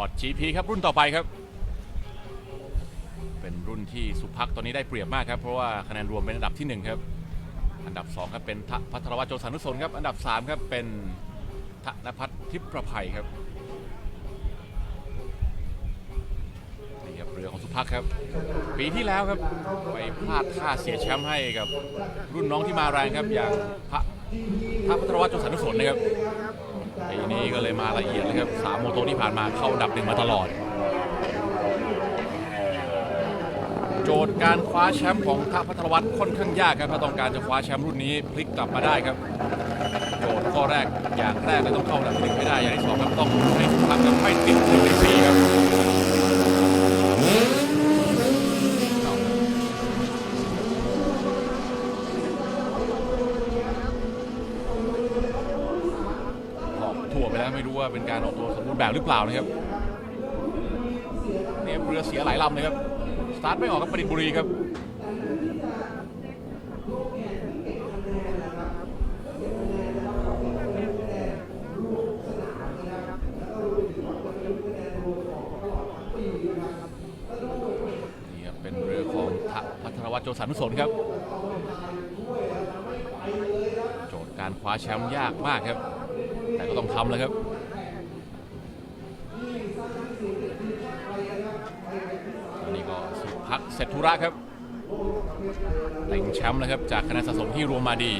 ปอร์ต GP ครับรุ่นต่อไปครับ เป็นรุ่นที่สุพักตอนนี้ได้เปรียบมากครับ เพราะว่าคะแนนรวมเป็นอันดับที่ 1 ครับ อันดับ 2 ครับเป็นทะพัทรวัฒน์โจสานุสนครับ อันดับ 3 ครับเป็นธนพัฒน์ทิพประภัยครับนี่ครับเรือของสุพักครับ ปีที่แล้วครับไปพลาดท่าเสียแชมป์ให้กับ รุ่นน้องที่มาแรงครับอย่างพระท่าพัทรวัฒน์โจสานุสนนะครับ ปีนี้ก็เลยมาละเอียดเลยครับสามโมโตที่ผ่านมาเข้าดับหนึ่งมาตลอด โจทย์การคว้าแชมป์ของทัพพัทรวัตรค่อนข้างยากครับถ้าต้องการจะคว้าแชมป์รุ่นนี้พลิกกลับมาได้ครับ โจทย์ข้อแรกอย่างแรกเลยต้องเข้าดับหนึ่งให้ได้อย่างที่สองครับต้องให้ทัพกับไม่ติดหนึ่งในสี่ครับ ไม่รู้ว่าเป็นการออกตัวสมบูรณ์แบบหรือเปล่านะครับเนี่ยเรือเสียหลายลำเลยครับสตาร์ทไม่ออกครับประดิษฐ์บุรีครับนี่ครับเป็นเรือของทะพัทรวัฒน์โจสันุสนครับโจทย์การคว้าแชมป์ยากมากครับ แต่ก็ต้องทำแล้วครับ อันนี้ก็สุ พักเศรษฐุระครับเต็งแชมป์แล้วครับจากคะแนนสะสมที่รวมมาดี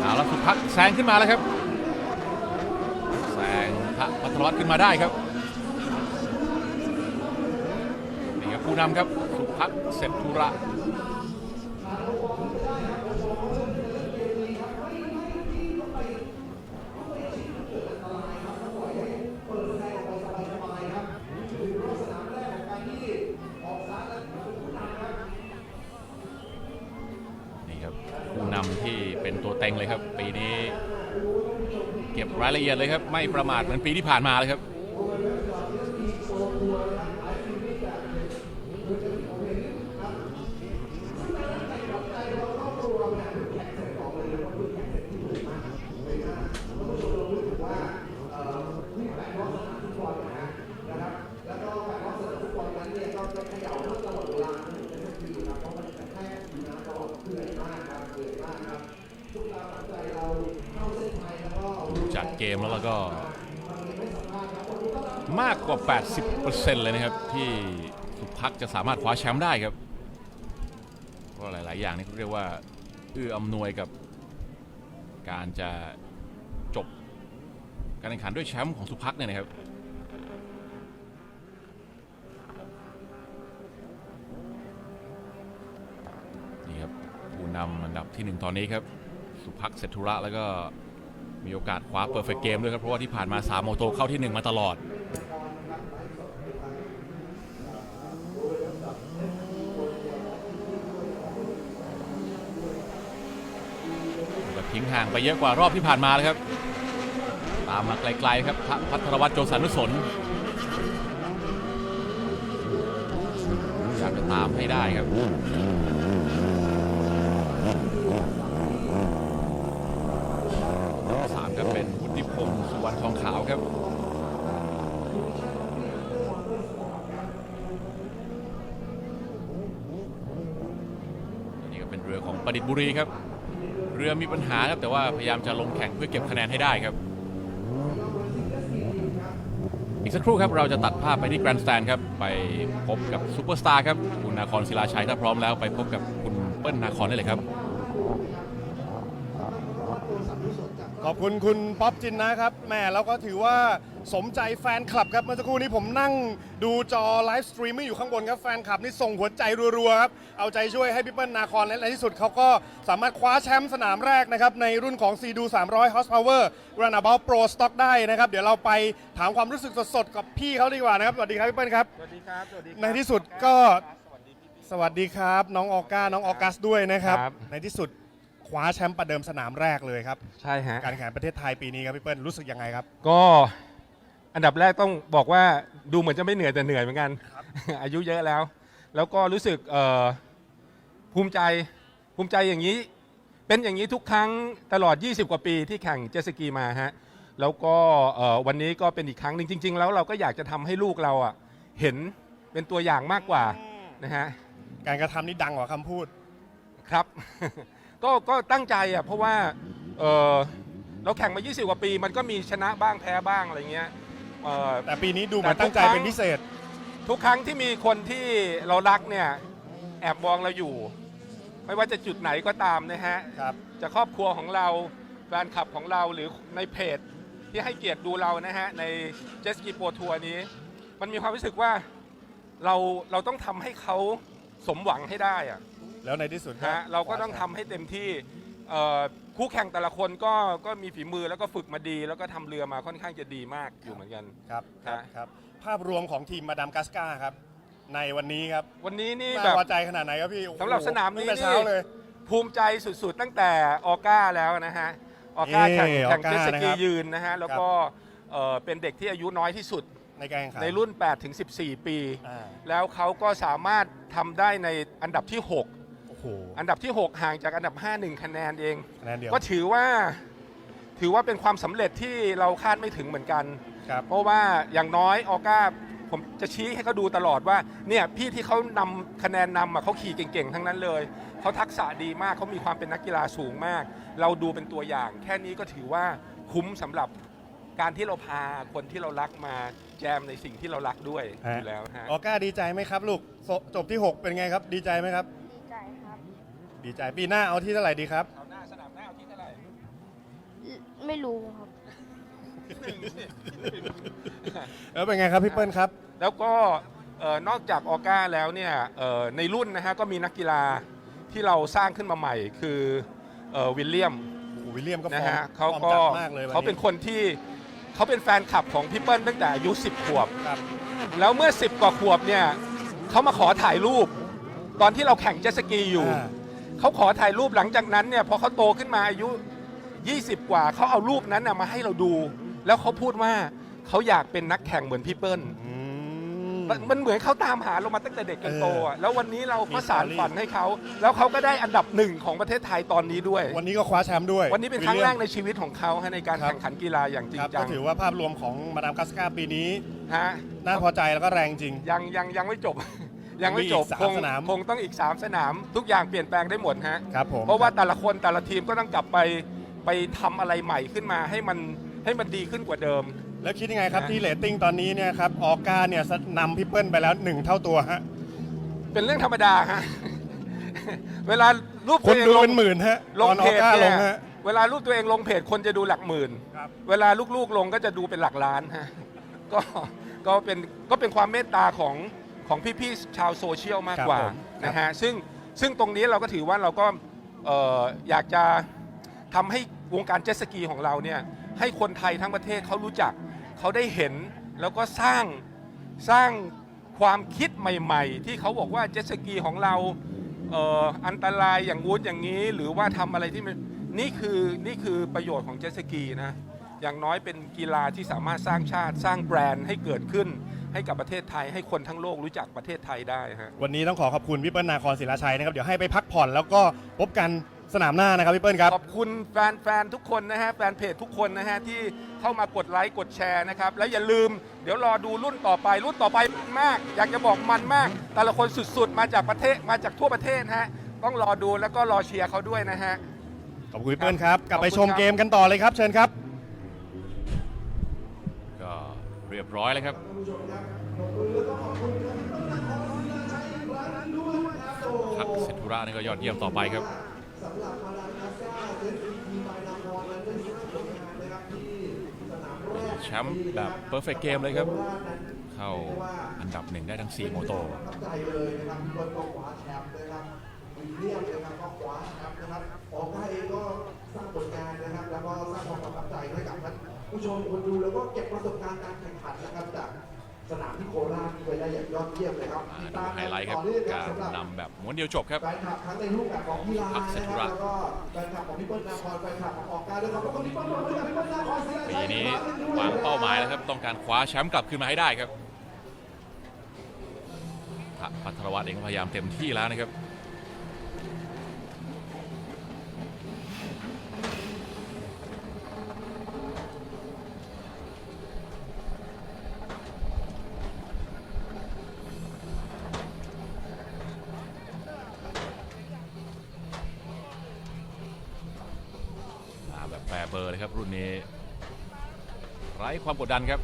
เอาละสุพักแซงขึ้นมาแล้วครับ แซงพระพัทรวัฒน์ขึ้นมาได้ครับนี่ครับผู้นำครับสุพักเศรษฐุระ เป็นตัวเต็งเลยครับ ปีนี้ เก็บรายละเอียดเลยครับ ไม่ประมาทเหมือนปีที่ผ่านมาเลยครับ มแล้วก็ มากกว่า 80%เลยนะครับ ที่สุพักจะสามารถคว้าแชมป์ได้ครับเพราะหลาย ๆ อย่างนี่เขาเรียกว่าเอื้ออำนวยกับการจะจบการแข่งขันด้วยแชมป์ของสุพักเนี่ยนะครับนี่ครับผู้นำอันดับที่หนึ่งตอนนี้ครับ สุพักเศรษฐุระแล้วก็ มีโอกาสคว้าเปอร์เฟกเกมด้วยครับ เพราะว่าที่ผ่านมา 3 โมโตเข้าที่ 1 มาตลอด ทิ้งห่างไปเยอะกว่ารอบที่ผ่านมาเลยครับ ตามมาไกลๆครับพัทรวัฒน์โจสันุสนอยากจะตามให้ได้ครับ สาม ครับเป็นวุฒิพงศ์สุวรรณทองขาวครับนนี้ก็เป็นเรือของประดิษฐ์บุรีครับ เรือมีปัญหาครับแต่ว่าพยายามจะลงแข่งเพื่อเก็บคะแนนให้ได้ครับ อีกสักครู่ครับเราจะตัดภาพไปที่แกรนด์สแตนครับ ไปพบกับซูเปอร์สตาร์ครับ คุณนาคอนศิลาชัยถ้าพร้อมแล้วไปพบกับคุณเปิ้ลนาคอนได้เลยครับ ขอบคุณคุณป๊อปจินนะครับแหม่แล้วก็ถือว่าสมใจแฟนคลับครับเมื่อสักครู่นี้ผมนั่งดูจอไลฟ์สตรีมมิ่งอยู่ข้างบนครับแฟนคลับนี่ส่งหัวใจรัวๆครับเอาใจช่วยให้พี่เปิ้ลนาคอนและในที่สุดเขาก็สามารถคว้าแชมป์สนามแรกนะครับในรุ่นของ c ีดู300 horsepower runabout pro stock ได้นะครับเดี๋ยวเราไปถามความรู้สึกสดๆกับพี่เขาดีกว่านะครับสวัสดีครับพี่เปิ้ลครับ สวัสดีครับ สวัสดีครับในที่สุดก็ สวัสดีครับ น้องออก้าน้องออกัสด้วยนะครับ ครับ ในที่สุด คว้าแชมป์ประเดิมสนามแรกเลยครับ ใช่ฮะ การแข่งขันประเทศไทยปีนี้ครับพี่เปิ้ลรู้สึกยังไงครับ ก็อันดับแรกต้องบอกว่าดูเหมือนจะไม่เหนื่อยแต่เหนื่อยเหมือนกัน อายุเยอะแล้ว แล้วก็รู้สึกเอ่อภูมิใจภูมิใจอย่างนี้ เป็นอย่างนี้ทุกครั้งตลอด 20 กว่าปีที่แข่งเจตสกีมาฮะแล้วก็เอ่อวันนี้ก็เป็นอีกครั้งหนึ่งจริง ๆ แล้วเราก็อยากจะทำให้ลูกเราอะเห็นเป็นตัวอย่างมากกว่านะฮะ การกระทำนี่ดังกว่าคำพูด ครับ ก็ก็ตั้งใจอะเพราะว่าเออเราแข่งมา 20 กว่าปี มันก็มีชนะบ้างแพ้บ้างอะไรเงี้ยเอ่อ แต่ปีนี้ดูเหมาแต่ตั้งใจทุกครั้งเป็นพิเศษ ทุกครั้งที่มีคนที่เรารักเนี่ยแอบมองเราอยู่ ไม่ว่าจะจุดไหนก็ตามนะฮะ ครับ จะครอบครัวของเราแฟนคลับของเราหรือในเพจที่ให้เกียรติดูเรานะฮะ ในเจสกีโปทัวร์นี้ มันมีความรู้สึกว่าเราเราต้องทำให้เขาสมหวังให้ได้อะ แล้วในที่สุดฮะเราก็ต้องทำให้เต็มที่เอ่อคู่แข่งแต่ละคนก็ก็มีฝีมือแล้วก็ฝึกมาดี แล้วก็ทำเรือมาค่อนข้างจะดีมากอยู่เหมือนกัน ครับครับฮะ ครับ ภาพรวมของทีมมาดามกัสกาครับ ในวันนี้ครับวันนี้นี่น่าแบบ พอใจขนาดไหนครับพี่โอ้โสำหรับสนามนี้ตั้งแต่เช้าเลย ภูมิใจสุดๆ ตั้งแต่ออก้าแล้วนะฮะออก้าเอ่แข่งอแข่งออก้าเจ็ตสนะคกีรับ ยืนนะฮะแล้วก็เอ่อเป็นเด็กที่อายุน้อยที่สุดในการแข่งขันในรุ่น8ถึง14 ปี อ่า แล้วเขาก็สามารถทำได้ในอันดับที่โอ้โห6อันดับที่ 6 ห่างจากอันดับ 5 1 คะแนนเอง คะแนนเดียว ก็ถือว่า ถือว่าเป็นความสำเร็จที่เราคาดไม่ถึงเหมือนกัน ครับ เพราะว่าอย่างน้อยออก้าผมจะชี้ให้เขาดูตลอดว่าเนี่ยพี่ที่เขานำคะแนนนำอะเขาขี่เก่งๆ ทั้งนั้นเลย เขาทักษะดีมากเขามีความเป็นนักกีฬาสูงมาก เราดูเป็นตัวอย่าง แค่นี้ก็ถือว่าคุ้มสำหรับการที่เราพาคนที่เรารักมาแจมในสิ่งที่เรารักด้วยฮะ อยู่แล้วฮะ ออก้าดีใจไหมครับลูกโซจบที่ 6 เป็นไงครับ ดีใจไหมครับดีใจครับ ดีใจปีหน้าเอาที่เท่าไหร่ดีครับ เอาหน้าสนามหน้าเอาที่เท่าไหร่ไม่รู้ครับ แล้วเป็นไงครับพี่เปิ้ลครับ แล้วก็เอ่อนอกจากออก้าแล้วเนี่ยเอ่อในรุ่นนะฮะก็มีนักกีฬาที่เราสร้างขึ้นมาใหม่คือเอ่อวิลเลียมโอ้โหวิลเลียมก็ฟนะอร์มฮะเขาฟอร์มก็จัดมากเลยวันเขาเป็นคนที่เขาเป็นแฟนคลับของพี่เปิ้ลตั้งแต่อายุ 10 ขวบ ครับแล้วเมื่อ 10 กว่าขวบเนี่ยเขามาขอถ่ายรูป ตอนที่เราแข่งเจ็ตสกีอยู่อ่า เขาขอถ่ายรูปหลังจากนั้นเนี่ยพอเขาโตขึ้นมาอายุ 20 กว่าเขาเอารูปนั้นนะมาให้เราดู แล้วเขาพูดว่าเขาอยากเป็นนักแข่งเหมือนพี่เปิ้ลอืมมันมันเหมือนเขาตามหาเรามาตั้งแต่เด็กจนโตอะแล้ววันนี้เราก็มีสารสตอรี่ฝันให้เขาแล้วเขาก็ได้อันดับหนึ่งของประเทศไทยตอนนี้ด้วย วันนี้ก็คว้าแชมป์ด้วยวันนี้เป็นครั้งแรกในชีวิตของเขาฮะในการครับแข่งขันกีฬาอย่างจริคงรับจัก็งถือว่าภาพรวมของมาดามกัสกาปีนี้ ฮะน่าพอใจแล้วก็แรงจริง ยังยังยังไม่จบ ยังไม่จบมีอีกสามคงสนามคงต้องอีก 3 สนาม ทุกอย่างเปลี่ยนแปลงได้หมดฮะครับผมเพราะว่าแต่ละคนแต่ละทีมก็ต้องกลับไปไปทำอะไรใหม่ขึ้นมาให้มันให้มันดีขึ้นกว่าเดิม แล้วคิดยังไงครับนะที่เรตติ้งตอนนี้เนี่ยครับออก้าเนี่ยนำพี่เปิ้ลไปแล้วหนึ่งเท่าตัวฮะเป็นเรื่องธรรมดาฮะเวลารูปคตัวนเองดูลงเป็นหมื่นฮะลตงอนอเพอจก้าลเนี่งยฮะเวลารูปตัวเองลงเพจคนจะดูหลักหมื่นครับเวลาลูกๆลงก็จะดูเป็นหลักล้านฮะก็ก็เป็นก็เป็นความเมตตาของ ของพี่ๆชาวโซเชียลมากกว่าครับผมนะฮะซึ่งซึ่งตรงนี้เราก็ถือว่าเราก็เอ่ออยากจะทำให้วงการเจ็ตสกีของเราเนี่ยให้คนไทยทั้งประเทศเขารู้จักเขาได้เห็นแล้วก็สร้างสร้างความคิดใหม่ ๆ ที่เขาบอกว่าเจ็ตสกีของเราเอ่ออันตรายอย่างงู้นอย่างนี้ หรือว่าทำอะไรที่มันนี่คือนี่คือประโยชน์ของเจ็ตสกีนะ อย่างน้อยเป็นกีฬาที่สามารถสร้างชาติสร้างแบรนด์ให้เกิดขึ้น ให้กับประเทศไทยให้คนทั้งโลกรู้จักประเทศไทยได้ฮะ วันนี้ต้องขอขอบคุณพี่เปิ้ลนาครศิลาชัยนะครับ เดี๋ยวให้ไปพักผ่อนแล้วก็พบกันสนามหน้านะครับพี่เปิ้ลครับ ขอบคุณแฟนแฟนทุกคนนะฮะแฟนเพจทุกคนนะฮะที่เข้ามากดไลค์กดแชร์นะครับ แล้วอย่าลืมเดี๋ยวรอดูรุ่นต่อไป รุ่นต่อไปมันมาก อยากจะบอกมันมาก แต่ละคนสุดๆ มาจากประเทศมาจากทั่วประเทศฮะต้องรอดูแล้วก็รอเชียร์เขาด้วยนะฮะ ขอบคุณพี่เปิ้ลครับ กลับไปขอบคุณชมครับเกมกันต่อเลยครับ เชิญครับ รียบร้อยแล้วครับพักเซตุระนี่ก็ยอดเยี่ยมต่อไปครับแชมป์แบบเพอร์เฟกเกมเลยครับ เข้าอันดับหนึ่งได้ทั้ง 4 โมโตใจ ผู้ชมคนดูแล้วก็เก็บประสบการณ์การแข่งขันนะครับจากสนามที่โคราชที่ไปได้อย่างยอดเยี่ยมเลยครับมาติดดูตามไฮกันไลท์ครับต่อเนื่องคการรับสำหรับนำแบบม้วนเดียวจบครับแฟนคลับทั้งในรูปแบบของกีฬาพักเซนะตุคระรับแล้วก็แฟนคลับของพี่เปิ้ลนาครแฟนคลับของออกการด้วยครับแล้วก็พี่เปิ้ลด้วยกับพี่เปิ้ลนาครศิลาชัปียนี้วางเป้าหมายแล้วครับต้องการคว้าแชมป์กลับคืนมาให้ได้ครับพระพัทรวัตรเองก็พยายามเต็มที่แล้วนะครับ เบอร์เลยครับรุ่นนี้ไร้ความกดดันครับ